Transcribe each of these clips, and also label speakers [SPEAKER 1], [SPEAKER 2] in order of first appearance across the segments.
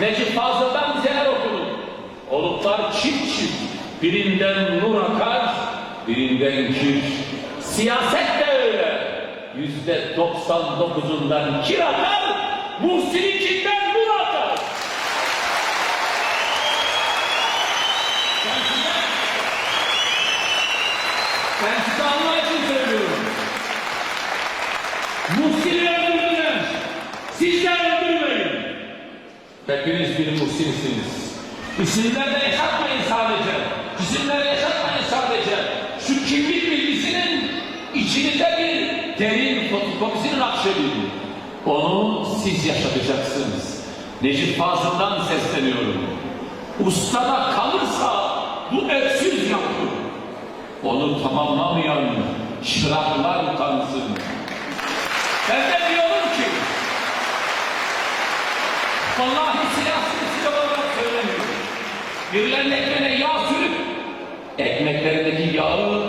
[SPEAKER 1] Necip Fazıl'dan dizeler okuduk. Oluklar çift çift. Birinden nur akar, birinden kir. Siyaset de öyle. Yüzde doksan dokuzundan kir akar, Muhsin'inkinden nur akar. Ben Hepiniz bir muhsinsiniz. İsimlerde yaşatmayın sadece. İsimlerde yaşatmayın sadece. Şu kimlik bilgisinin içinize bir derin fotokopisini nakşedin. Onu siz yaşatacaksınız. Necip Fazıl'dan sesleniyorum. Ustada kalırsa bu öksüz yapı. Onu tamamlamayan çıraklar utansın. Ben de diyorum ki Vallahi siyasi silah olarak söylemiyorum. Birilerinin ekmeğine yağ sürüp ekmeklerindeki yağı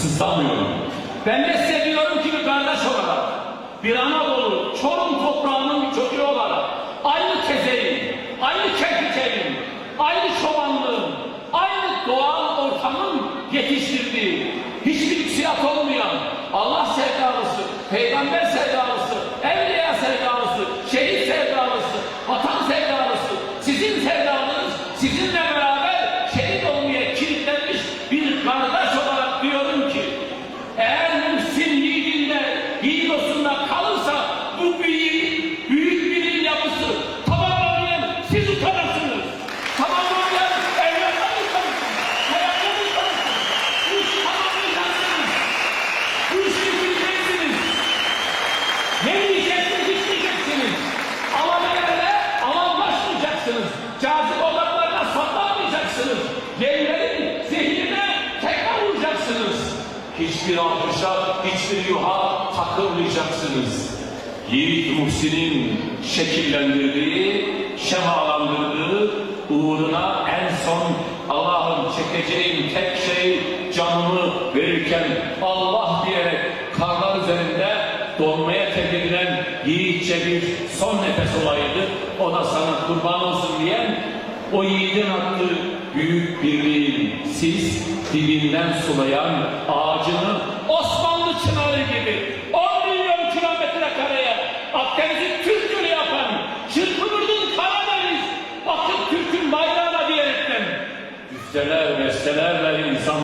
[SPEAKER 1] sızlamıyorum. Ben de size diyorum ki bir kardeş olarak bir Anadolu, Çorum toprağının bir çocuğu olarak aynı tezeyin, aynı kerpiçenin, aynı çobanlığın, aynı doğal ortamın yetiştirdiği, hiçbir siyah olmayan, Allah sevdalısı, peygamber sevdalısı, Hiçbir alkışa, hiçbir yuha takılmayacaksınız. Yiğit Muhsin'in şekillendirdiği, şemalandırdığı uğruna en son Allah'ın çekeceğim tek şey canımı verirken Allah diyerek karlar üzerinde donmaya terk edilen yiğitçe bir son nefes olaydı. O da sana kurban olsun o yiğidin attığı büyük birliğin siz dibinden sulayan ağacını Osmanlı çınarı gibi 10 milyon kilometre kareye Akdeniz'i Türk Gölü yapan çırpınırdın Karadeniz bakın Türk'ün bayrağına diyerekten yüzdeler, bestelerle insan